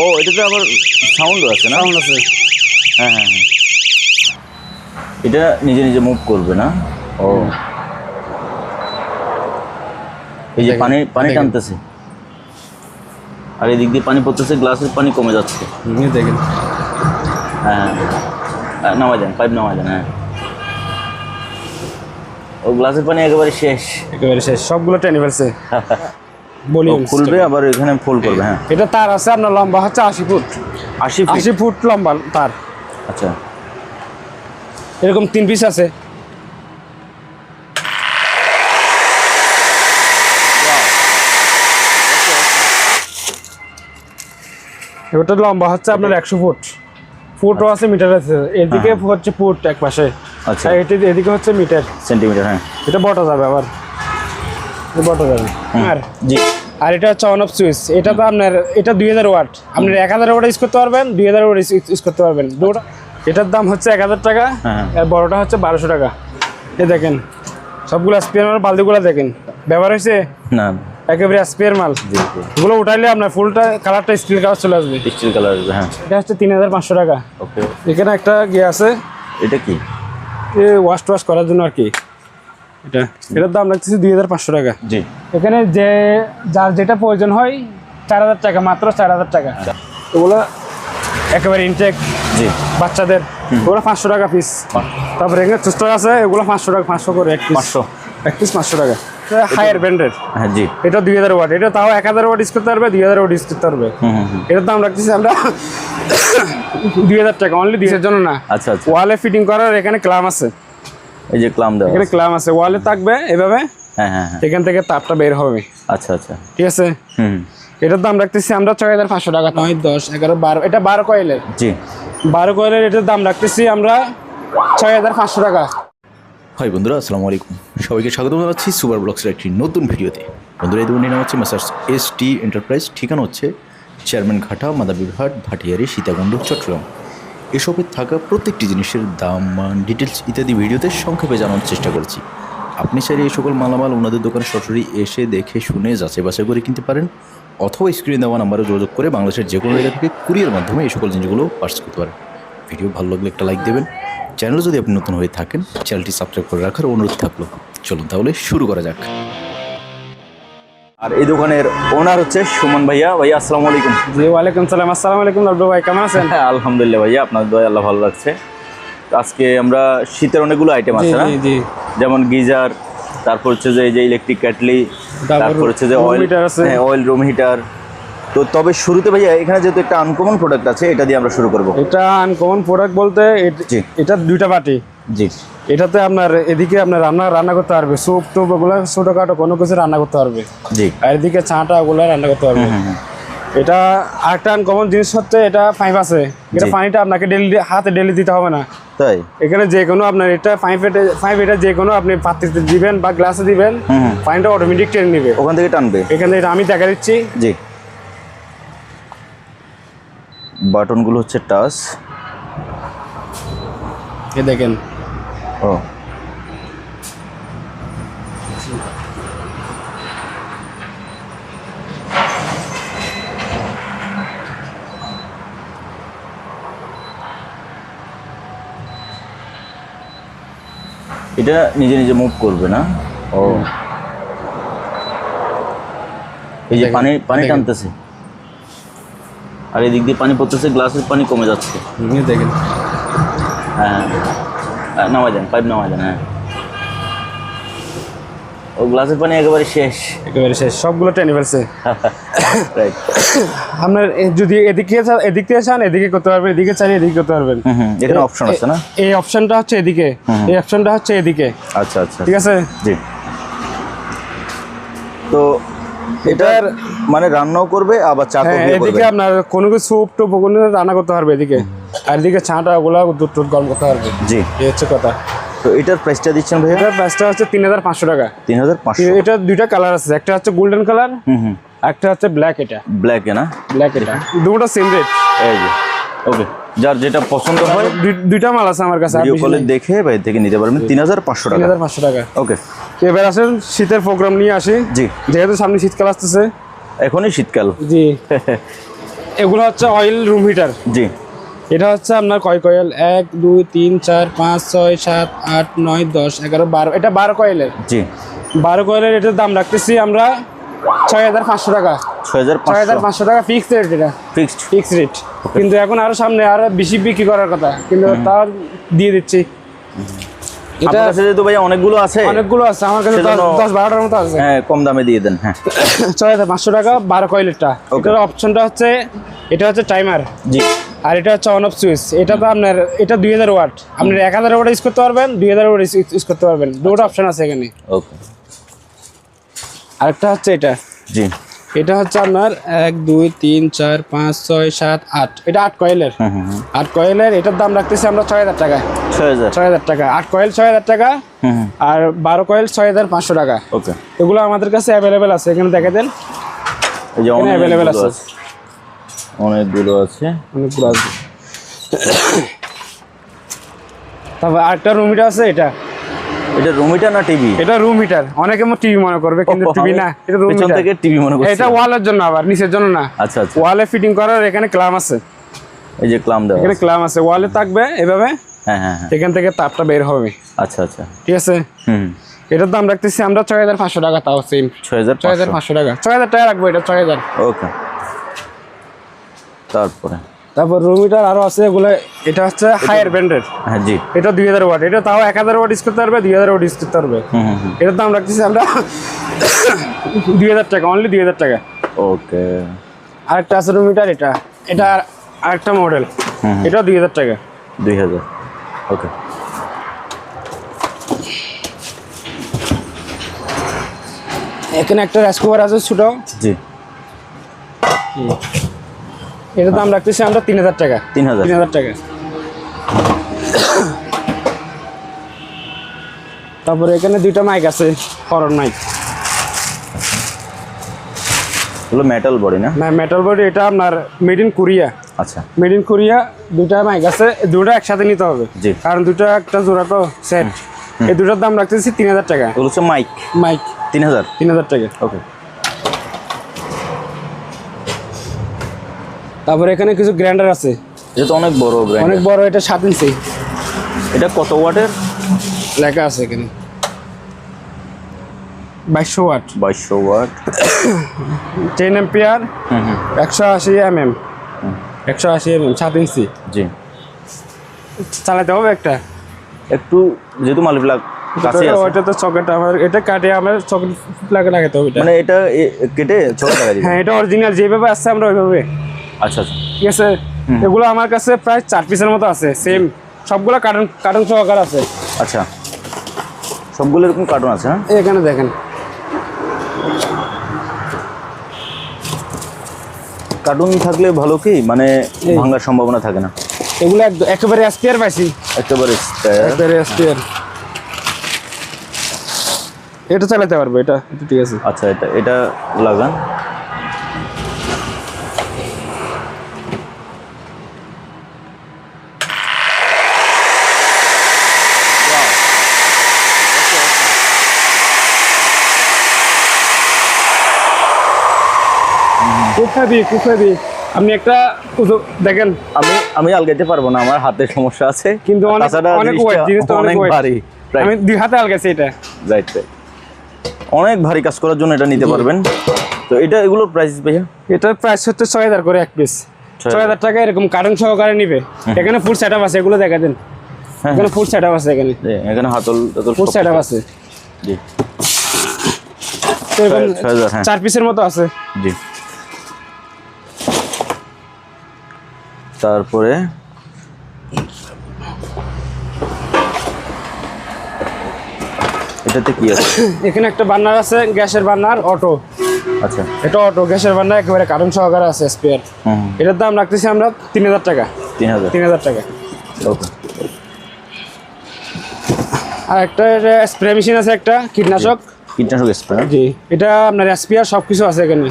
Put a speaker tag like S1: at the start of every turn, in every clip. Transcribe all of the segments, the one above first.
S1: ও এটাতে আবার সাউন্ড আছে
S2: না সাউন্ড আছে হ্যাঁ হ্যাঁ হ্যাঁ
S1: এটা নিজে নিজে মুভ করবে না ও এই যে পানি পানি টানতেছে আর এদিক দিয়ে পানি পড়তেছে গ্লাসের পানি কমে যাচ্ছে দেখেন হ্যাঁ নামা যান পাইপ নামা যান হ্যাঁ ও গ্লাসের পানি একেবারে শেষ
S2: একেবারে শেষ সবগুলো টেনে ফেলছে খুলবে
S1: আবার এখানে ফোল্ড করবে হ্যাঁ
S2: এটা তার আছে আপনার লম্বা হচ্ছে আশি ফুট আশি আশি ফুট লম্বা তার আচ্ছা এরকম তিন পিস আছে এবারটা লম্বা হচ্ছে আপনার একশো ফুট ফুটও আচ্ছা। আছে মিটার আছে এদিকে হ্যাঁ, হ্যাঁ। হচ্ছে ফুট এক পাশে আচ্ছা এটি এদিকে হচ্ছে মিটার সেন্টিমিটার হ্যাঁ এটা বটা যাবে আবার বটা যাবে হ্যাঁ জি আর এটা হচ্ছে অন অফ সুইচ এটা তো আপনার এটা দুই হাজার ওয়াট আপনি এক হাজার ওয়াট ইউজ করতে পারবেন দুই হাজার ওয়াট ইউজ করতে পারবেন দুটা এটার দাম হচ্ছে এক হাজার টাকা হ্যাঁ। আর বড়টা হচ্ছে বারোশো টাকা এ দেখেন সবগুলো স্পেয়ার বালতিগুলো দেখেন ব্যবহার হয়েছে না একেবারে স্পেয়ার মাল ওগুলো উঠাইলে আপনার ফুলটা কালারটা স্টিল কালার চলে আসবে
S1: স্টিল কালার আসবে হ্যাঁ
S2: এটা হচ্ছে তিন হাজার পাঁচশো টাকা ওকে এখানে একটা গিয়ে আছে এটা কি এ ওয়াশ টোয়াশ করার জন্য আর কি এটা এটার দাম লাগতেছে দুই হাজার পাঁচশো টাকা জি এখানে যে যার যেটা প্রয়োজন হয় চার হাজার টাকা মাত্র চার হাজার টাকা ওগুলো আচ্ছা। একেবারে ইনটেক জি বাচ্চাদের ওগুলো পাঁচশো টাকা পিস তারপরে এখানে আছে ওগুলো পাঁচশো টাকা পাঁচশো করে এক পাঁচশো এক পিস পাঁচশো টাকা হায়ার হ্যাঁ, জি এটা দুই হাজার এটা তাও এক হাজার করতে পারবে হাজার করতে পারবে এটার দাম রাখতেছি আমরা দুই হাজার টাকা জন্য না আচ্ছা ওয়ালে আচ্ছা। ফিটিং করার এখানে ক্লাম আছে এই যে ক্লাম দেওয়া এখানে ক্লাম আছে ওয়ালে থাকবে এভাবে হ্যাঁ হ্যাঁ, হ্যাঁ। এখান থেকে তাপটা বের হবে আচ্ছা আচ্ছা ঠিক আছে হুম এটার দাম রাখতেছি আমরা ছয় হাজার পাঁচশো টাকা নয় দশ এগারো বারো এটা বারো কয়েলের জি বারো কয়েলের এটার দাম রাখতেছি আমরা ছয় হাজার পাঁচশো টাকা
S1: হাই বন্ধুরা আসসালামু আলাইকুম সবাইকে স্বাগত জানাচ্ছি সুপার ব্লকসের একটি নতুন ভিডিওতে বন্ধুরা এই দুর্নীতি নাম হচ্ছে মাসার্স এস টি এন্টারপ্রাইজ ঠিকানা হচ্ছে চেয়ারম্যান ঘাটা মাদাবিরহাট ভাটিয়ারি সীতাকুণ্ড চট্টগ্রাম এসবের থাকা প্রত্যেকটি জিনিসের দাম মান ডিটেলস ইত্যাদি ভিডিওতে সংক্ষেপে জানানোর চেষ্টা করছি আপনি চাইলে এই সকল মালামাল ওনাদের দোকানে সরাসরি এসে দেখে শুনে যাচাই বাছাই করে কিনতে পারেন অথবা স্ক্রিনে দেওয়া নাম্বারে যোগাযোগ করে বাংলাদেশের যে কোনো জায়গা থেকে কুরিয়ার মাধ্যমে এই সকল জিনিসগুলো পার্স করতে পারেন ভিডিও ভালো লাগলে একটা লাইক দেবেন চ্যানেল যদি আপনি নতুন হয়ে থাকেন চ্যানেলটি সাবস্ক্রাইব করে রাখার অনুরোধ থাকলো চলুন তাহলে শুরু করা যাক আর এই দোকানের ওনার হচ্ছে সুমন ভাইয়া ভাইয়া আসসালামু আলাইকুম
S2: জি ওয়ালাইকুম সালাম আসসালামু আলাইকুম লড্ডু ভাই কেমন আছেন
S1: হ্যাঁ আলহামদুলিল্লাহ ভাইয়া আপনার দোয়া আল্লাহ ভালো লাগছে আজকে আমরা শীতের অনেকগুলো আইটেম আছে না যেমন গিজার তারপর হচ্ছে যে এই যে ইলেকট্রিক ক্যাটলি তারপর হচ্ছে যে অয়েল হিটার হ্যাঁ অয়েল রুম হিটার তো তবে শুরুতে ভাইয়া এখানে যেহেতু একটা আনকমন প্রোডাক্ট আছে এটা দিয়ে আমরা শুরু করব
S2: এটা আনকমন প্রোডাক্ট বলতে এটা দুইটা পার্টি জি এটাতে আপনার এদিকে আপনার রান্না রান্না করতে পারবে স্যুপ টুপ ওগুলো ছোটোখাটো কোনো কিছু রান্না করতে পারবে জি আর এদিকে চাটা ওগুলো রান্না করতে পারবে হ্যাঁ, হ্যাঁ, হ্যাঁ। এটা আরেকটা আনকমন জিনিস হচ্ছে এটা পাইপ আছে এটা পানিটা আপনাকে ডেলি হাতে ডেলি দিতে হবে না তাই এখানে যে কোনো আপনার এটা পাইপ পাইপ এটা যে কোনো আপনি পাত্রিতে দিবেন বা গ্লাসে দিবেন পানিটা অটোমেটিক টেনে নেবে
S1: ওখান থেকে টানবে
S2: এখান থেকে আমি দেখা দিচ্ছি জি
S1: বাটনগুলো হচ্ছে টাচ
S2: এ দেখেন ও oh.
S1: এটা নিজে নিজে মুভ করবে না ও এই যে পানি পানি টানতেছে আর এদিক দিয়ে পানি পড়তেছে গ্লাসের পানি কমে যাচ্ছে দেখেন হ্যাঁ নামা পাইপ নামা হ্যাঁ ও গ্লাসের পানি একেবারে শেষ
S2: একেবারে শেষ সবগুলো টেনে ফেলছে আপনার যদি এদিকে এদিক থেকে চান এদিকে করতে পারবেন এদিকে চান এদিকে করতে পারবেন
S1: এখানে অপশন আছে না
S2: এই অপশনটা হচ্ছে এদিকে এই অপশনটা হচ্ছে এদিকে
S1: আচ্ছা আচ্ছা ঠিক আছে জি তো এটার মানে রান্নাও করবে আবার চা হ্যাঁ,
S2: এদিকে আপনার কোনো কিছু স্যুপ টুপ ওগুলো রান্না করতে পারবে এদিকে আর এদিকে চাটা ওগুলো দুধ টুধ গরম করতে পারবে জি এই হচ্ছে কথা
S1: তো এটার প্রাইসটা দিচ্ছেন ভাই
S2: এটার প্রাইসটা হচ্ছে তিন হাজার পাঁচশো টাকা তিন হাজার পাঁচশো এটা দুইটা কালার আছে একটা হচ্ছে গোল্ডেন কালার হুম একটা হচ্ছে ব্ল্যাক এটা ব্ল্যাক না ব্ল্যাক এটা দুটো সেম রেট এই
S1: ওকে যার যেটা পছন্দ আচ্ছা, হয়
S2: দুইটা মাল আছে আমার
S1: কাছে ভিডিও কলে দেখে ভাই থেকে নিতে পারবেন তিন হাজার পাঁচশো
S2: টাকা 3500 পাঁচশো টাকা ওকে এবার আসেন শীতের প্রোগ্রাম নিয়ে আসি জি যেহেতু সামনে শীতকাল আসতেছে
S1: এখনই শীতকাল জি
S2: এগুলো হচ্ছে অয়েল রুম হিটার জি এটা হচ্ছে আপনার কয় কয়েল এক দুই তিন চার পাঁচ ছয় সাত আট নয় দশ এগারো বারো এটা 12 কয়েলের জি বারো কয়েলের এটার দাম রাখতেছি আমরা ছয় হাজার পাঁচশো টাকা
S1: 6500
S2: টাকা ফিক্সড রেট এটা ফিক্সড ফিক্সড রেট কিন্তু এখন আরো সামনে আরো বেশি বিক্রি করার কথা কিন্তু তার দিয়ে দিচ্ছি
S1: এটা কাছে যেহেতু ভাই অনেকগুলো আছে
S2: অনেকগুলো আছে আমার কাছে 10 12টার মতো আছে
S1: হ্যাঁ কম দামে দিয়ে দেন হ্যাঁ
S2: 6500 টাকা 12 কয়েলেরটা এটার অপশনটা হচ্ছে এটা হচ্ছে টাইমার জি আর এটা হচ্ছে অন অফ সুইচ এটা তো আপনার এটা 2000 ওয়াট আপনি 1000 ওয়াট ইউজ করতে পারবেন 2000 ওয়াট ইউজ করতে পারবেন দুটো অপশন আচ্ছা। আছে এখানে ওকে আরেকটা হচ্ছে এটা জি এটা হচ্ছে আপনার এক দুই তিন চার পাঁচ ছয় সাত আট এটা আট কয়েলের হ্যাঁ, হ্যাঁ, হ্যাঁ। আট কয়েলের এটার দাম রাখতেছি আমরা ছয় হাজার টাকা ছয় হাজার টাকা আট কয়েল ছয় হাজার টাকা আর বারো কয়েল ছয় হাজার পাঁচশো টাকা ওকে এগুলো আমাদের কাছে অ্যাভেলেবেল আছে এখানে দেখে দেন
S1: অ্যাভেলেবেল আছে অনেকগুলো আছে অনেকগুলো আছে
S2: তারপর আরেকটা রুমিটা আছে এটা
S1: এটা রুম হিটার না টিভি
S2: এটা রুম হিটার অনেকে টিভি মনে করবে কিন্তু টিভি oh, না
S1: এটা রুম হিটার থেকে টিভি মনে
S2: করবে এটা ওয়ালের জন্য আবার নিচের জন্য না আচ্ছা আচ্ছা ওয়ালে ফিটিং করার এখানে ক্লাম আছে এই যে ক্লাম দেওয়া এখানে ক্লাম আছে ওয়ালে থাকবে এভাবে হ্যাঁ, হ্যাঁ, হ্যাঁ এখান থেকে তাপটা বের হবে আচ্ছা আচ্ছা ঠিক আছে হুম এটার দাম রাখতেছি আমরা ছয় হাজার পাঁচশো টাকা তাও সেম ছয় হাজার ছয় হাজার পাঁচশো টাকা ছয় হাজার টাকা রাখবো এটা ছয় হাজার ওকে তারপরে তারপর রুমিটার আরো আছে এগুলো এটা হচ্ছে হায়ার ব্র্যান্ডের হ্যাঁ জি এটা দুই হাজার ওয়াট এটা তাও এক হাজার ওয়াট ইউজ করতে পারবে দুই হাজার ওয়াট ইউজ করতে পারবে এটার দাম রাখতেছি আমরা দুই হাজার টাকা অনলি দুই হাজার টাকা ওকে আরেকটা আছে রুমিটার এটা এটা আরেকটা মডেল এটা দুই হাজার টাকা
S1: দুই হাজার ওকে
S2: এখানে একটা রাইস আছে ছোট জি এটা দাম রাখতেছি আমরা তিন হাজার টাকা তিন হাজার তিন হাজার টাকা তারপরে এখানে দুইটা মাইক আছে হরর মাইক
S1: হলো মেটাল বডি না
S2: না মেটাল বডি এটা আপনার মেড ইন কোরিয়া আচ্ছা মেড ইন কোরিয়া দুটা মাইক আছে দুটো একসাথে নিতে হবে জি কারণ দুটো একটা জোড়া তো সেট এই দুটোর দাম রাখতেছি তিন হাজার টাকা বলছে মাইক মাইক তিন হাজার তিন হাজার টাকা ওকে তারপরে এখানে কিছু গ্রাইন্ডার আছে এটা অনেক বড় অনেক বড় এটা 7 ইঞ্চি
S1: এটা কত ওয়াটের
S2: লেখা আছে এখানে বাইশশো ওয়াট
S1: বাইশশো ওয়াট
S2: 10 এম্পিয়ার একশো আশি এম এম একশো আশি এম এম ইঞ্চি জি চালাতে হবে একটা
S1: একটু যেহেতু মালি প্লাগ
S2: ওইটা তো সকেট আমার এটা কাটে আমরা সকেট প্লাগে লাগাতে হবে
S1: মানে এটা কেটে ছোট লাগাই
S2: হ্যাঁ এটা অরিজিনাল যেভাবে আসছে আমরা ওইভাবে আচ্ছা আচ্ছা ঠিক আছে এগুলো আমার কাছে প্রায় চার পিসের মতো আছে সেম সবগুলো কার্টুন কার্টুন সহকার আছে
S1: আচ্ছা সবগুলো এরকম কার্টুন আছে হ্যাঁ এখানে দেখেন কার্টুন থাকলে ভালো কি মানে ভাঙার সম্ভাবনা থাকে না
S2: এগুলো একেবারে স্পেয়ার পাইছি একেবারে একেবারে স্পেয়ার এটা চালাতে পারবো এটা
S1: ঠিক আছে আচ্ছা এটা এটা লাগান
S2: কুফাবি একটা দেখেন
S1: আমি আমি আলগাইতে পারবো না আমার হাতের সমস্যা আছে কিন্তু অনেক ভারী কাজ করার জন্য এটা নিতে পারবেন তো এটা এগুলোর প্রাইস ভাইয়া
S2: এটার প্রাইস হচ্ছে ছয় হাজার করে এক পিস ছয় হাজার টাকা এরকম কারেন্ট সহকারে নিবে এখানে ফুল সেট আছে এগুলো দেখা দেন হ্যাঁ। এখানে ফুল সেট আছে এখানে এখানে হাতল ফুল সেট আছে জি হ্যাঁ। চার পিসের মতো আছে জি
S1: তারপরে এটাতে কি আছে
S2: এখানে একটা বার্নার আছে গ্যাসের বার্নার অটো আচ্ছা এটা অটো গ্যাসের বার্নার একেবারে কারণ সহকারে আছে স্পেয়ার এটার দাম রাখতেছি আমরা তিন হাজার টাকা তিন হাজার তিন হাজার টাকা ওকে আর একটা স্প্রে মেশিন আছে একটা কীটনাশক
S1: কীটনাশক স্প্রে জি
S2: এটা আপনার স্পিয়ার সব কিছু আছে এখানে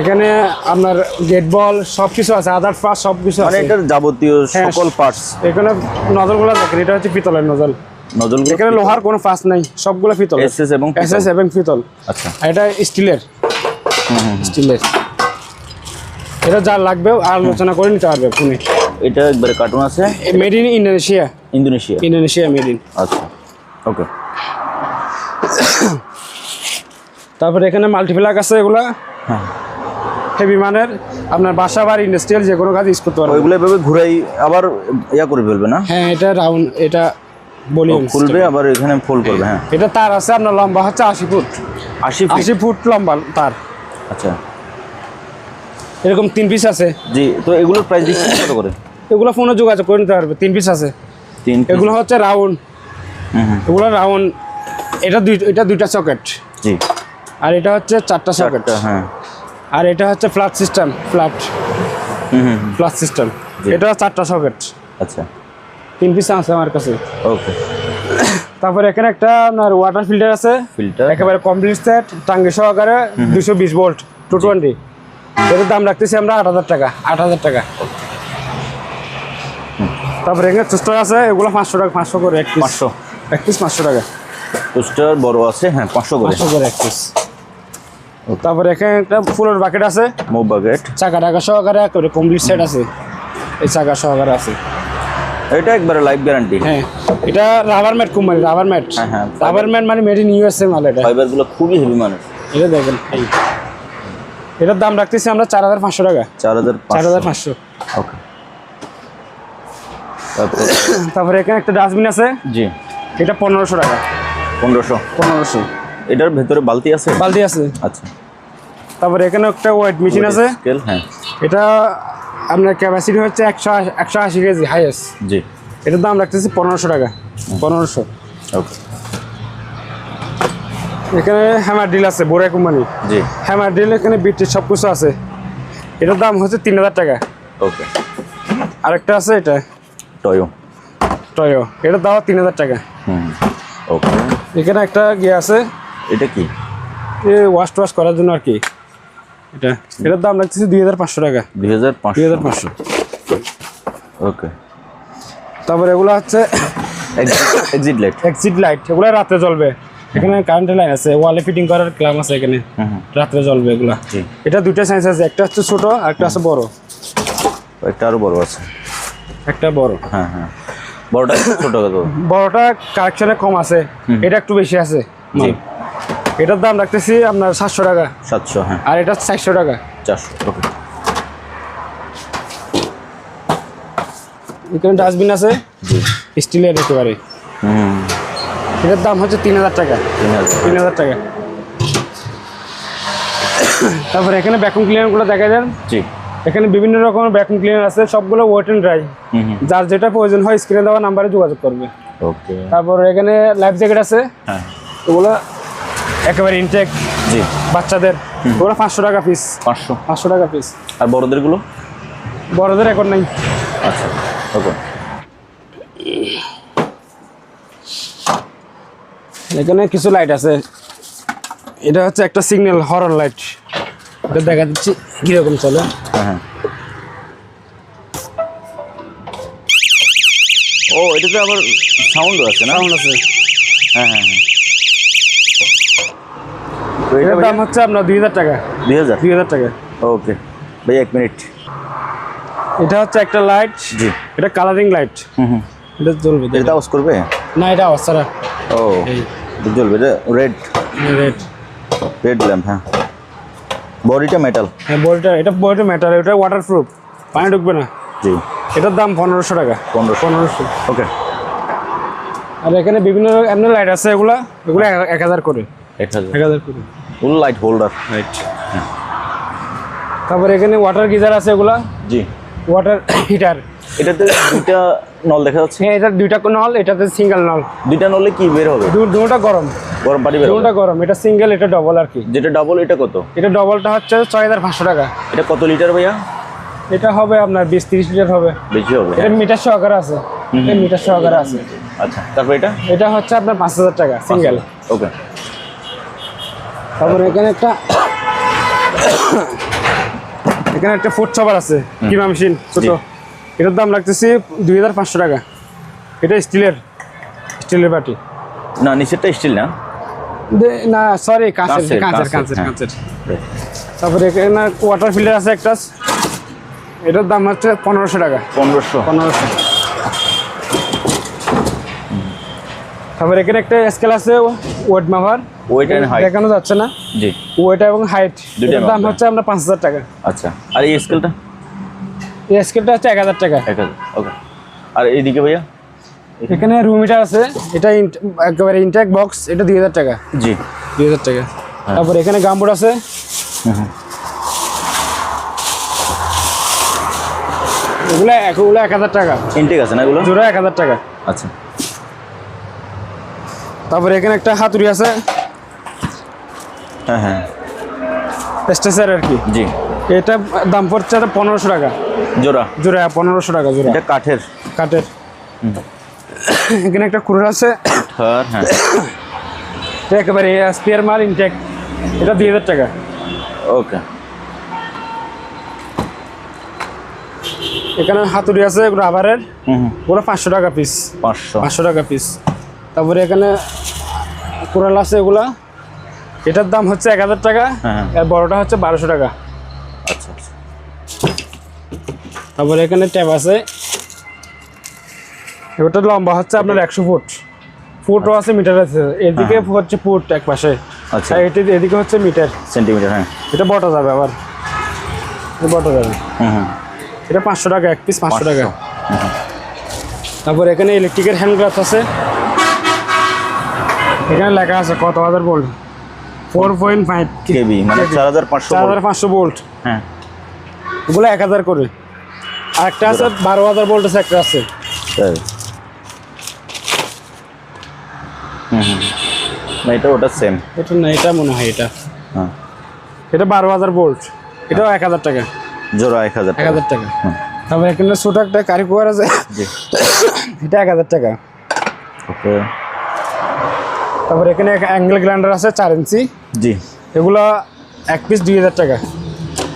S2: এখানে আপনার গেট বল সবকিছু আছে আদার পার্ট সবকিছু
S1: মানে আছে এটা যাবতীয় হ্যাঁ, সকল পার্টস
S2: এখানে নজলগুলো দেখেন এটা হচ্ছে পিতলের নজল নজলগুলো এখানে লোহার কোনো পাস নাই সবগুলো পিতল এসএস এবং এসএস এবং পিতল আচ্ছা এটা স্টিলের স্টিলের এটা যা লাগবে আলোচনা করে নিতে পারবে ফোনে
S1: এটা একবারে কার্টুন আছে
S2: made in Indonesia Indonesia Indonesia made in আচ্ছা ওকে তারপরে এখানে মাল্টিপ্লাক আছে এগুলা হ্যাঁ হেভি মানের আপনার বাসা বাড়ি ইন্ডাস্ট্রিয়াল যে কোনো কাজ ইউজ করতে
S1: পারবেন ওইগুলো এভাবে ঘুরাই আবার ইয়া করে ফেলবে না
S2: হ্যাঁ এটা রাউন্ড এটা
S1: আবার এখানে করবে হ্যাঁ
S2: এটা তার আছে আপনার লম্বা হচ্ছে আশি ফুট আশি আশি ফুট লম্বা তার আচ্ছা এরকম তিন পিস আছে
S1: জি তো এগুলোর কত করে
S2: এগুলো ফোনে যোগাযোগ করে নিতে পারবে তিন পিস আছে তিন এগুলো হচ্ছে রাউন্ড এগুলো রাউন্ড এটা দুই এটা দুইটা সকেট জি আর এটা হচ্ছে চারটা সকেট হ্যাঁ আর এটা হচ্ছে flat system flat flat system এটা চারটা সকেট আচ্ছা তিন পিস আছে আমার কাছে ওকে তারপরে এখানে একটা আপনার ওয়াটার ফিল্টার আছে ফিল্টার একেবারে কমপ্লিট সেট টাঙ্গি সহকারে দুশো বিশ ভোল্ট টু টোয়েন্টি এটার দাম রাখতেছি আমরা আট হাজার টাকা আট হাজার টাকা তারপরে এখানে চুস্টার আছে এগুলো পাঁচশো টাকা পাঁচশো করে এক পিস পাঁচশো এক পিস পাঁচশো টাকা
S1: চুস্টার বড় আছে হ্যাঁ পাঁচশো করে পাঁচশো করে এক পিস
S2: তারপরে এখানে একটা ফুলের বাকেট আছে মুভ বাকেট চাকা টাকা সহকারে একেবারে কমপ্লিট সেট আছে এই চাকা সহকারে আছে
S1: এটা একবারে লাইফ গ্যারান্টি হ্যাঁ
S2: এটা rubber mat company rubber mat হ্যাঁ হ্যাঁ রাবার ম্যাট মানে মেড ইন ইউএসএ মাল
S1: এটা ফাইবারগুলো খুবই হেভি মানে
S2: এটা দেখেন এই এটার দাম রাখতেছি আমরা চার হাজার পাঁচশো টাকা চার হাজার চার হাজার পাঁচশো ওকে তারপরে এখানে একটা ডাস্টবিন আছে জি এটা পনেরোশো টাকা পনেরোশো পনেরোশো
S1: এটার ভেতরে বালতি আছে
S2: বালতি আছে আচ্ছা তারপরে এখানে একটা ওয়েট মেশিন আছে স্কেল হ্যাঁ এটা আপনার ক্যাপাসিটি হচ্ছে একশো একশো আশি কেজি হাইয়েস্ট জি এটার দাম রাখতেছি পনেরোশো টাকা হ্যাঁ। পনেরোশো ওকে এখানে হ্যামার ডিল আছে বোরা কোম্পানি জি হ্যামার ডিল এখানে বিটের সব কিছু আছে এটার দাম হচ্ছে তিন হাজার টাকা ওকে আরেকটা আছে এটা টয়ো টয়ো এটার দাম তিন হাজার টাকা হুম ওকে এখানে একটা গিয়ে আছে এটা কি এ ওয়াশ টোয়াশ করার জন্য আর কি এটা এটার দাম লাগতেছে দুই হাজার পাঁচশো টাকা দুই হাজার হাজার পাঁচশো ওকে তারপর এগুলো হচ্ছে এক্সিট লাইট এক্সিট লাইট এগুলো রাতে জ্বলবে এখানে কারেন্টের লাইন আছে ওয়ালে ফিটিং করার ক্লাম আছে এখানে রাত্রে জ্বলবে এগুলো এটা দুইটা সাইজ আছে একটা হচ্ছে ছোট আর একটা আছে বড়
S1: একটা আরো বড় আছে
S2: একটা বড় হ্যাঁ হ্যাঁ
S1: বড়টা ছোট
S2: বড়টা কালেকশনে কম আছে এটা একটু বেশি আছে জি এটার দাম রাখতেছি আপনার সাতশো টাকা সাতশো হ্যাঁ আর এটা চারশো টাকা চারশো ওকে এখানে ডাস্টবিন আছে স্টিলের একেবারে হুম এটার দাম হচ্ছে তিন হাজার টাকা তিন হাজার টাকা তারপরে এখানে ভ্যাকুম ক্লিনারগুলো দেখা যান জি এখানে বিভিন্ন রকমের ভ্যাকুম ক্লিনার আছে সবগুলো ওয়েট অ্যান্ড ড্রাই যার যেটা প্রয়োজন হয় স্ক্রিনে দেওয়া নাম্বারে যোগাযোগ করবে ওকে তারপরে এখানে লাইফ জ্যাকেট আছে ওগুলো হ্যাঁ। একেবারে ইনটেক জি বাচ্চাদের ওরা পাঁচশো টাকা পিস পাঁচশো পাঁচশো টাকা পিস আর বড়দের গুলো বড়দের এখন নাই
S1: আচ্ছা ওকে
S2: এখানে কিছু লাইট আছে এটা হচ্ছে একটা সিগন্যাল হরন লাইট এটা দেখা দিচ্ছি কীরকম চলে হ্যাঁ, হ্যাঁ
S1: ও এটাতে আবার সাউন্ড আছে
S2: না সাউন্ড আছে হ্যাঁ হ্যাঁ হ্যাঁ তো দাম হচ্ছে আপনার দুই হাজার টাকা দুই হাজার দুই হাজার টাকা
S1: ওকে ভাই এক মিনিট
S2: এটা হচ্ছে একটা লাইট জি এটা কালারিং লাইট হুম হুম এটা জ্বলবে এটা আওয়াজ করবে না এটা আওয়াজ ছাড়া
S1: ও জ্বলবে রেড রেড রেড ল্যাম্প হ্যাঁ বডিটা মেটাল
S2: হ্যাঁ বডিটা হ্যাঁ, এটা বডিটা মেটাল এটা ওয়াটারপ্রুফ পানি ঢুকবে না জি এটার দাম পনেরোশো টাকা পনেরোশো পনেরোশো ওকে আর এখানে বিভিন্ন এমন লাইট আছে এগুলা এগুলো এক হাজার করে এক হাজার কুড়ি
S1: ফুল লাইট হোল্ডার রাইট
S2: তারপরে এখানে ওয়াটার গিজার আছে এগুলা জি ওয়াটার হিটার
S1: এটাতে দুইটা নল দেখা যাচ্ছে
S2: হ্যাঁ এটা দুইটা নল এটাতে সিঙ্গেল নল
S1: দুইটা নলে কি বের হবে দুটোটা গরম গরম পানি
S2: বের দুটোটা গরম এটা সিঙ্গেল এটা ডবল আর কি
S1: যেটা ডবল এটা কত
S2: এটা ডবলটা হচ্ছে ছয় হাজার পাঁচশো টাকা
S1: এটা কত লিটার ভাইয়া
S2: এটা হবে আপনার বিশ তিরিশ লিটার হবে বেশি হবে এটা মিটার সহকারে আছে মিটার সহকারে আছে আচ্ছা তারপর এটা এটা হচ্ছে আপনার পাঁচ হাজার টাকা সিঙ্গেল ওকে তারপরে এখানে একটা এখানে একটা ফুড চপার আছে কিমা মেশিন ছোট এটার দাম লাগতেছে দুই হাজার পাঁচশো টাকা এটা স্টিলের স্টিলের বাটি
S1: না নিচেরটা স্টিল না
S2: না সরি কাঁচের কাঁচের কাঁচের কাঁচের হ্যাঁ। তারপরে এখানে ওয়াটার ফিল্টার আছে একটা এটার দাম হচ্ছে পনেরোশো টাকা পনেরোশো পনেরোশো তারপরে এখানে একটা স্কেল আছে ওয়েট মাভার ওয়েট এন্ড হাইট দেখানো যাচ্ছে না জি ওয়েট এবং হাইট দুটোর দাম হচ্ছে আপনার পাঁচ টাকা
S1: আচ্ছা আর এই স্কেলটা
S2: এই স্কেলটা হচ্ছে এক হাজার টাকা এক
S1: হাজার ওকে আর এইদিকে ভাইয়া
S2: এখানে রুম হিটার আছে এটা একবারে ইনটেক বক্স এটা দুই হাজার টাকা জি দুই হাজার টাকা হ্যাঁ। তারপর এখানে গামবোর্ড আছে এগুলো এগুলো এক হাজার টাকা ইনটেক আছে না এগুলো জোড়া এক হাজার টাকা আচ্ছা তারপরে এখানে একটা হাতুড়ি আছে হ্যাঁ হ্যাঁ স্ট্রেচার আর কি জি এটা দাম পড়ছে পনেরোশো টাকা জোড়া জোড়া হ্যাঁ, পনেরোশো টাকা
S1: জোড়া এটা কাঠের
S2: কাঠের এখানে একটা কুরার আছে হ্যাঁ একেবারে স্পেয়ার মাল ইনটেক এটা দুই হাজার টাকা ওকে এখানে হাতুড়ি আছে রাবারের ওগুলো পাঁচশো টাকা পিস পাঁচশো পাঁচশো টাকা পিস তারপরে এখানে কুড়াল আছে এগুলা এটার দাম হচ্ছে এক হাজার টাকা হ্যাঁ। আর বড়টা হচ্ছে বারোশো টাকা আচ্ছা, আচ্ছা তারপরে এখানে ট্যাব আছে এবারটা লম্বা হচ্ছে আপনার একশো ফুট ফুটও আচ্ছা। আছে মিটার আছে এদিকে হ্যাঁ, হ্যাঁ। হচ্ছে ফুট এক পাশে আচ্ছা এটি এদিকে হচ্ছে মিটার সেন্টিমিটার হ্যাঁ এটা বটা যাবে আবার বটা যাবে হ্যাঁ এটা পাঁচশো টাকা এক পিস পাঁচশো টাকা তারপরে এখানে ইলেকট্রিকের হ্যান্ড গ্লাস আছে এখানে লেখা আছে কত হাজার volt four point five
S1: KB মানে চার হাজার পাঁচশো
S2: হাজার পাঁচশো ভোল্ট হ্যাঁ ওগুলো এক হাজার করে আর আছে বারো হাজার ভোল্ট আছে একটা আছে হ্যাঁ,
S1: হ্যাঁ। না এটা ওটা সেম
S2: এটা মনে হয় এটা হ্যাঁ এটা বারো হাজার ভোল্ট এটাও এক হাজার টাকা জোড়া এক হাজার এক হাজার টাকা হ্যাঁ। তারপর এখানে ছোটো একটা কারিকুয়ার আছে এটা এক হাজার টাকা ওকে তারপর এখানে অ্যাঙ্গেল গ্রাইন্ডার আছে চার ইঞ্চি জি এগুলো এক পিস দুই হাজার টাকা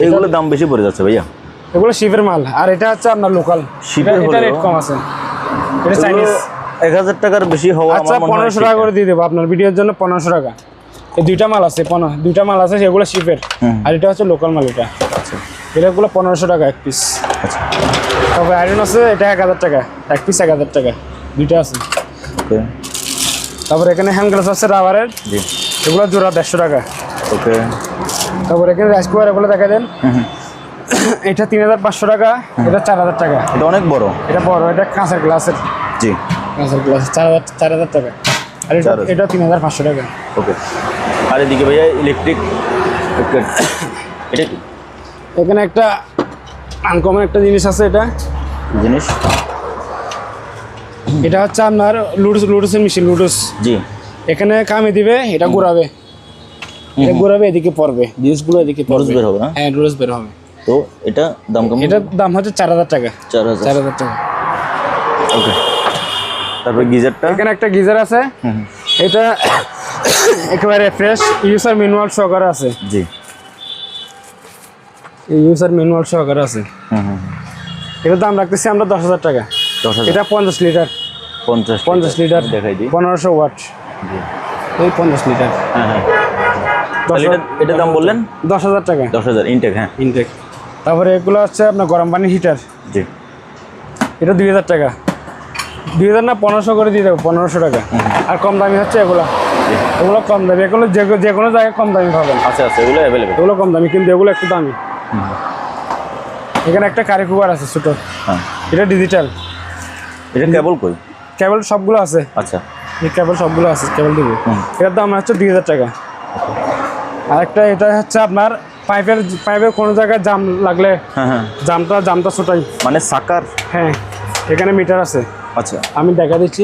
S1: এগুলো দাম বেশি পড়ে যাচ্ছে ভাইয়া
S2: এগুলো শিপের মাল আর এটা হচ্ছে আপনার লোকাল শিপের রেট কম আছে এটা চাইনিজ
S1: এক হাজার টাকার বেশি হওয়া
S2: আচ্ছা পনেরোশো টাকা করে দিয়ে দেবো আপনার ভিডিওর জন্য পনেরোশো টাকা এই দুইটা মাল আছে পনেরো দুইটা মাল আছে সেগুলো শিপের আর এটা হচ্ছে লোকাল মাল এটা আচ্ছা এটাগুলো পনেরোশো টাকা এক পিস আচ্ছা তারপর আইরন আছে এটা এক হাজার টাকা এক পিস এক হাজার টাকা দুইটা আছে তারপর এখানে হ্যান্ড গ্লাস আছে রাবারের জি এগুলো জোড়া দেড়শো টাকা ওকে তারপর এখানে রাইস কুকার এগুলো দেখা দেন এটা তিন হাজার পাঁচশো টাকা এটা চার হাজার টাকা এটা অনেক বড় এটা বড় এটা কাঁচের গ্লাসের জি কাঁচের গ্লাস চার হাজার চার হাজার টাকা আর এটা এটা তিন হাজার পাঁচশো টাকা
S1: ওকে আর এদিকে ভাইয়া ইলেকট্রিক এটা
S2: এখানে একটা আনকমন একটা জিনিস আছে এটা জিনিস এটা হচ্ছে আপনার লুডুস লুডুসের মেশিন লুডুস জি এখানে কামে দিবে এটা ঘোরাবে এটা ঘোরাবে এদিকে পড়বে
S1: জিনিসগুলো এদিকে
S2: পড়বে বের হবে না হ্যাঁ লুডুস বের হবে তো এটা দাম কম এটার দাম হচ্ছে চার হাজার টাকা চার হাজার চার হাজার টাকা
S1: ওকে তারপর গিজারটা
S2: এখানে একটা গিজার আছে এটা একেবারে ফ্রেশ ইউজার ম্যানুয়াল সহকারে আছে জি ইউজার ম্যানুয়াল সহকারে আছে হুম হুম এটার দাম রাখতেছি আমরা দশ হাজার টাকা এটা পঞ্চাশ লিটার পঞ্চাশ পঞ্চাশ লিটার দেখাই দিই পনেরোশো ওয়াট ওই পঞ্চাশ লিটার হ্যাঁ হ্যাঁ এটা দাম বললেন দশ হাজার টাকা
S1: দশ হাজার ইনটেক হ্যাঁ ইনটেক
S2: তারপরে এগুলো হচ্ছে আপনার গরম পানির হিটার জি এটা দুই হাজার টাকা দুই হাজার না পনেরোশো করে দিয়ে দেবো পনেরোশো টাকা আর কম দামি হচ্ছে এগুলো এগুলো কম দামি এগুলো যে যে কোনো জায়গায় কম দামি পাবেন
S1: আচ্ছা আচ্ছা এগুলো অ্যাভেলেবেল
S2: এগুলো কম দামি কিন্তু এগুলো একটু দামি এখানে একটা কারি কুকার আছে ছোটো হ্যাঁ। এটা ডিজিটাল এটা কেবল কই কেবল সবগুলো আছে আচ্ছা কেবল সবগুলো আছে কেবল দিব এটার দাম হচ্ছে দুই হাজার টাকা আচ্ছা। আরেকটা এটা হচ্ছে আপনার পাইপের পাইপের কোনো জায়গায় জাম লাগলে হ্যাঁ, হ্যাঁ। জামটা জামটা ছোটাই মানে সাকার হ্যাঁ এখানে মিটার আছে আচ্ছা আমি দেখা দিচ্ছি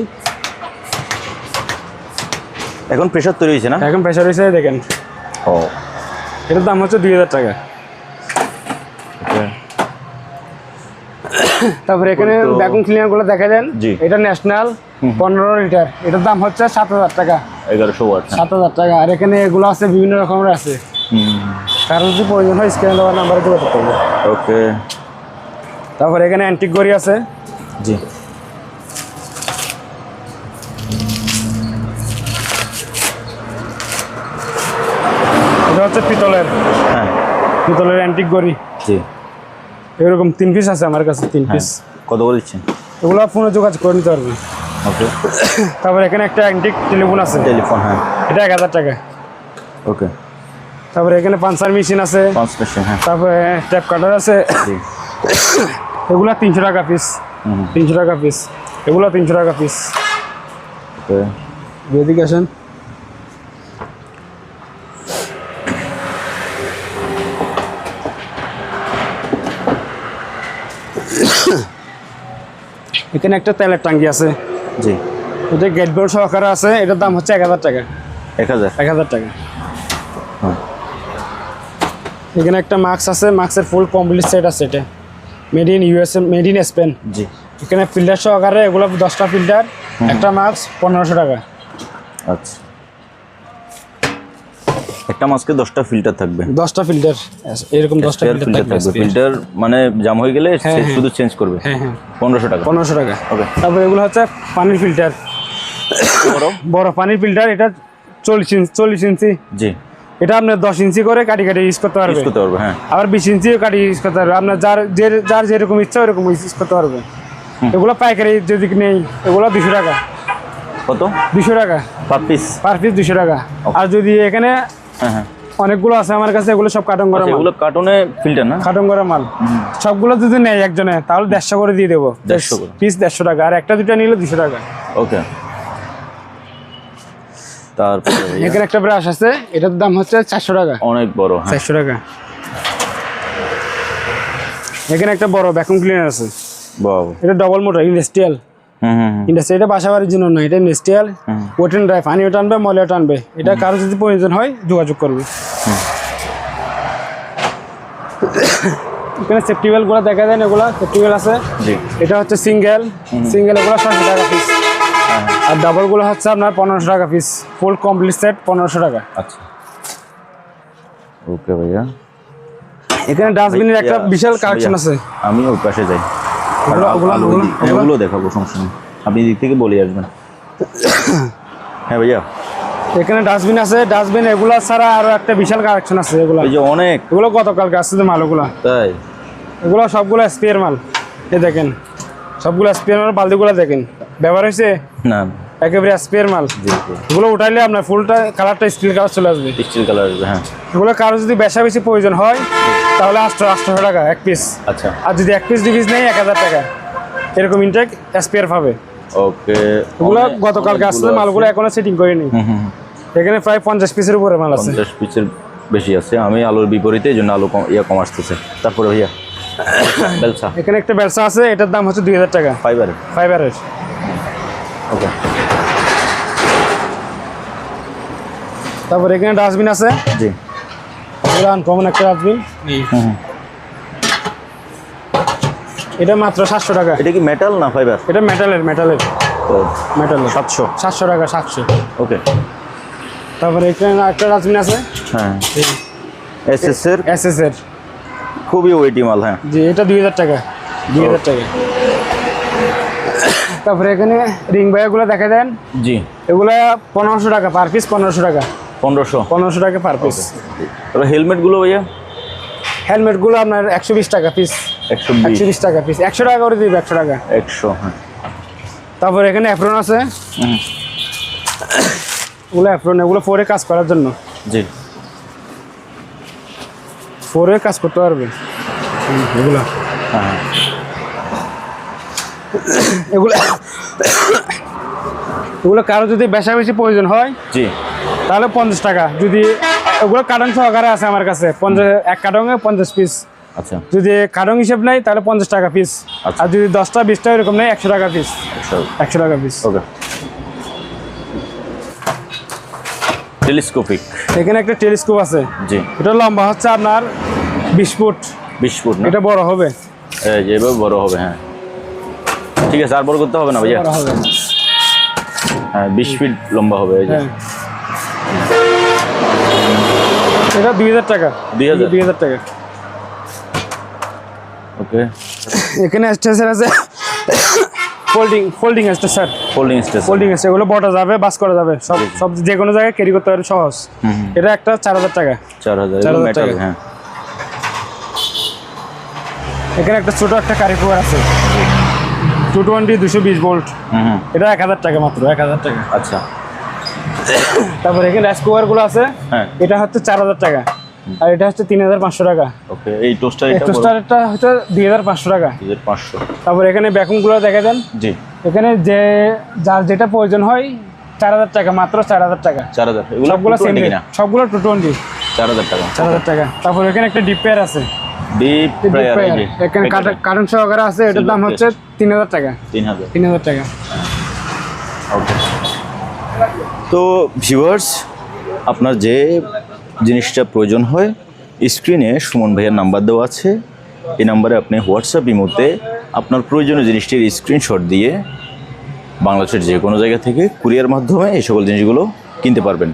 S1: এখন প্রেশার তৈরি হয়েছে না
S2: এখন প্রেশার হয়েছে দেখেন ও এটার দাম হচ্ছে দুই হাজার টাকা তারপরে এখানে ভ্যাকুম ক্লিনার গুলো দেখা দেন এটা ন্যাশনাল পনেরো লিটার এটার দাম হচ্ছে সাত হাজার টাকা এগারোশো হ্যাঁ। সাত হাজার টাকা আর এখানে এগুলো আছে বিভিন্ন রকমের আছে কারণ যদি প্রয়োজন হয় স্ক্যান দেওয়ার নাম্বারে যোগাযোগ করবো ওকে তারপরে এখানে অ্যান্টিক গড়ি আছে জি এটা হচ্ছে পিতলের হ্যাঁ পিতলের অ্যান্টিক গড়ি জি এরকম তিন পিস আছে আমার কাছে তিন পিস হ্যাঁ। কত বলছেন এগুলো ফোনে যোগাযোগ করে নিতে পারবেন ওকে তারপর এখানে একটা অ্যান্টিক টেলিফোন আছে টেলিফোন হ্যাঁ এটা এক হাজার টাকা ওকে তারপরে এখানে পাঞ্চার মেশিন আছে হ্যাঁ তারপরে ট্যাপ কাটার আছে এগুলো তিনশো টাকা পিস তিনশো টাকা পিস এগুলো তিনশো টাকা পিস ওকে এদিকে আসেন এখানে একটা তেলের টাঙ্কি আছে জি ওদের গেট বড় সহকারে আছে এটার দাম হচ্ছে এক হাজার টাকা এক হাজার এক হাজার টাকা হ্যাঁ। এখানে একটা মাস্ক আছে মাস্কের ফুল কমপ্লিট সেট আছে এটা made in USA made in Spain জি এখানে ফিল্টার সহকারে এগুলো দশটা ফিল্টার একটা মাস্ক পনেরোশো টাকা আচ্ছা
S1: একটা মাস্কে দশটা ফিল্টার থাকবে
S2: দশটা ফিল্টার এরকম দশটা
S1: ফিল্টার থাকবে ফিল্টার মানে জাম হয়ে গেলে হ্যাঁ, হ্যাঁ। শুধু চেঞ্জ করবে হ্যাঁ, হ্যাঁ পনেরোশো টাকা
S2: পনেরোশো টাকা ওকে তারপর এগুলো হচ্ছে পানির ফিল্টার বড় বড় পানির ফিল্টার এটা চল্লিশ ইঞ্চি চল্লিশ ইঞ্চি জি এটা আপনার দশ ইঞ্চি করে কাটি কাটি ইউজ করতে পারবে করতে পারবে হ্যাঁ আবার বিশ ইঞ্চিও কাটি ইউজ করতে পারবে আপনার যার যে যার যেরকম ইচ্ছা ওরকম ইউজ করতে পারবে এগুলো পাইকারি যদি নেই এগুলো দুশো টাকা কত দুশো টাকা পার পিস পার পিস দুশো টাকা আর যদি এখানে হ্যাঁ, হ্যাঁ। অনেকগুলো আছে আমার কাছে এগুলো সব কার্টন করা আচ্ছা,
S1: এগুলো কার্টনে ফিল্টার না
S2: কার্টন করা মাল সবগুলো যদি নেয় একজনে তাহলে দেড়শো করে দিয়ে দেবো দেড়শো করে পিস দেড়শো টাকা আর একটা দুটো নিলে দুশো টাকা
S1: ওকে তারপরে
S2: এখানে একটা ব্রাশ আছে এটার দাম হচ্ছে চারশো টাকা অনেক বড় হ্যাঁ। চারশো টাকা এখানে একটা বড় ভ্যাকুম ক্লিনার আছে বাবা এটা ডবল মোটর ইন্ডাস্ট্রিয়াল ইন্ডাস্ট্রি বাসাবাড়ির জন্য নয় এটা ইন্ডাস্ট্রিয়াল ওটেন ড্রাইভ আনবে টানবে মলেও টানবে এটা কারো যদি প্রয়োজন হয় যোগাযোগ করবে এখানে সেফটি বেলগুলো দেখা যায় না এগুলো সেফটি বেল আছে এটা হচ্ছে সিঙ্গেল সিঙ্গেল এগুলো ছশো টাকা পিস হ্যাঁ, হ্যাঁ। আর ডাবল গুলো হচ্ছে আপনার পনেরোশো টাকা পিস ফুল কমপ্লিট সেট পনেরোশো টাকা আচ্ছা ওকে ভাইয়া এখানে ডাস্টবিনের একটা বিশাল কালেকশন আছে
S1: আমি ওই পাশে যাই ওগুলো দেখাবো সমস্যা নেই আপনি দিক থেকে বলে আসবেন হ্যাঁ ভাইয়া
S2: এখানে ডাস্টবিন আছে ডাস্টবিন এগুলা ছাড়া আরো একটা বিশাল কালেকশন আছে
S1: এগুলো এই যে অনেক
S2: এগুলো গতকাল আসছে মাল ওগুলো তাই এগুলো সবগুলো স্পেয়ার মাল এ দেখেন সবগুলো স্পেয়ার মাল বালতিগুলো দেখেন ব্যবহার হয়েছে না একেবারে স্পেয়ার মাল এগুলো উঠাইলে আপনার ফুলটা কালারটা স্টিল কালার চলে আসবে
S1: স্টিল কালার হ্যাঁ
S2: এগুলো কারো যদি বেশা বেশি প্রয়োজন হয় তাহলে আটশো আটশোশো টাকা এক পিস আচ্ছা আর যদি এক পিস দুই পিস নেই এক হাজার টাকা এরকম ইনটেক স্পেয়ার পাবে ওকে ওগুলো গতকালকে আসলে মালগুলো এখনো সেটিং করিনি এখানে প্রায় পঞ্চাশ পিসের উপরে মাল
S1: আছে পঞ্চাশ পিসের বেশি আছে আমি আলুর বিপরীতে এই জন্য আলু কম ইয়ে কম আসতেছে তারপরে ভাইয়া
S2: ব্যবসা এখানে একটা ব্যবসা আছে এটার দাম হচ্ছে দুই হাজার টাকা ফাইবারের ফাইবারের ওকে তারপর এখানে ডাস্টবিন আছে জি একটা এটা মাত্র সাতশো টাকা
S1: এটা কি মেটাল না ফাইবার
S2: এটা মেটালের মেটালের
S1: মেটালের সাতশো
S2: সাতশো টাকা সাতশো ওকে তারপরে এখানে একটা আছে হ্যাঁ এর এর
S1: খুবই ওয়েটি মাল হ্যাঁ
S2: জি এটা দুই হাজার টাকা দুই হাজার টাকা তারপরে এখানে রিং বায়ারগুলো দেখা দেন জি এগুলা পনেরোশো টাকা পার পিস পনেরোশো টাকা পনেরোশো পনেরোশো টাকা পার পিস
S1: তাহলে হেলমেটগুলো ভাইয়া
S2: হেলমেটগুলো আপনার একশো বিশ টাকা পিস একশো একশো বিশ টাকা পিস একশো টাকা করে দিবে একশো টাকা একশো হ্যাঁ তারপর এখানে অ্যাপ্রন আছে ওগুলো অ্যাপ্রন এগুলো পরে কাজ করার জন্য জি পরে কাজ করতে পারবে এগুলো হ্যাঁ এগুলো এগুলো কারো যদি বেশা বেশি প্রয়োজন হয় জি তাহলে পঞ্চাশ টাকা যদি ওগুলো কার্টন সহকারে আছে আমার কাছে পঞ্চাশ এক কার্টনে পঞ্চাশ পিস আচ্ছা যদি কার্টন হিসেব নাই তাহলে পঞ্চাশ টাকা পিস আচ্ছা। আর যদি দশটা বিশটা এরকম নেই একশো টাকা পিস একশো টাকা পিস ওকে টেলিস্কোপিক এখানে একটা টেলিস্কোপ আছে জি এটা লম্বা হচ্ছে আপনার বিশ ফুট বিশ ফুট এটা বড় হবে
S1: যেভাবে বড় হবে হ্যাঁ ঠিক আছে আর বড় করতে হবে না ভাইয়া হ্যাঁ বিশ ফিট লম্বা হবে এই হ্যাঁ
S2: এটা দুই হাজার টাকা দুই হাজার দুই হাজার টাকা ওকে এখানে স্টেশন আছে ফোল্ডিং ফোল্ডিং আছে স্যার ফোল্ডিং স্টেশন ফোল্ডিং আছে এগুলো বড় যাবে বাস করা যাবে সব সব যে কোনো জায়গায় ক্যারি করতে পারে সহজ এটা একটা চার হাজার টাকা চার হাজার মেটাল হ্যাঁ এখানে একটা ছোট একটা কারিকুয়ার আছে টু টোয়েন্টি দুশো বিশ ভোল্ট এটা এক হাজার টাকা মাত্র এক হাজার টাকা আচ্ছা তারপর এখানে রাইস গুলো আছে হ্যাঁ। এটা হচ্ছে চার হাজার টাকা আর এটা হচ্ছে তিন হাজার পাঁচশো টাকা
S1: ওকে এই টোস্টার এটা
S2: টোস্টারটা হচ্ছে দুই হাজার পাঁচশো টাকা 2500 পাঁচশো তারপর এখানে গুলো দেখা দেন জি এখানে যে যার যেটা প্রয়োজন হয় চার হাজার টাকা মাত্র চার হাজার টাকা চার হাজার সবগুলো সেম সবগুলো টু টোয়েন্টি চার হাজার টাকা চার হাজার টাকা তারপর এখানে একটা ডিপ পেয়ার আছে
S1: ডিপ পেয়ার
S2: এখানে কারেন্ট সহকারে আছে এটার দাম হচ্ছে তিন হাজার টাকা তিন হাজার তিন হাজার টাকা ওকে
S1: তো ভিউয়ার্স আপনার যে জিনিসটা প্রয়োজন হয় স্ক্রিনে সুমন ভাইয়ের নাম্বার দেওয়া আছে এই নাম্বারে আপনি হোয়াটসঅ্যাপ ইমোতে আপনার প্রয়োজনীয় জিনিসটির স্ক্রিনশট দিয়ে বাংলাদেশের যে কোনো জায়গা থেকে কুরিয়ার মাধ্যমে এই সকল জিনিসগুলো কিনতে পারবেন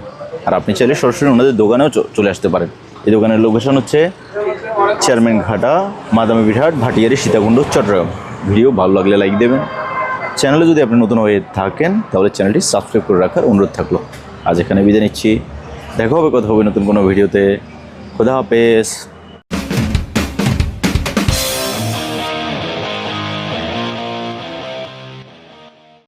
S1: আর আপনি চাইলে সরাসরি ওনাদের দোকানেও চলে আসতে পারেন এই দোকানের লোকেশন হচ্ছে চেয়ারম্যান ঘাটা মাদামি বিহাট ভাটিয়ারি সীতাকুণ্ড চট্টগ্রাম ভিডিও ভালো লাগলে লাইক দেবেন চ্যানেলে যদি আপনি নতুন হয়ে থাকেন তাহলে চ্যানেলটি সাবস্ক্রাইব করে রাখার অনুরোধ থাকলো আজ এখানে বিদায় নিচ্ছি দেখা হবে কথা হবে নতুন কোনো ভিডিওতে খোদা হাফেজ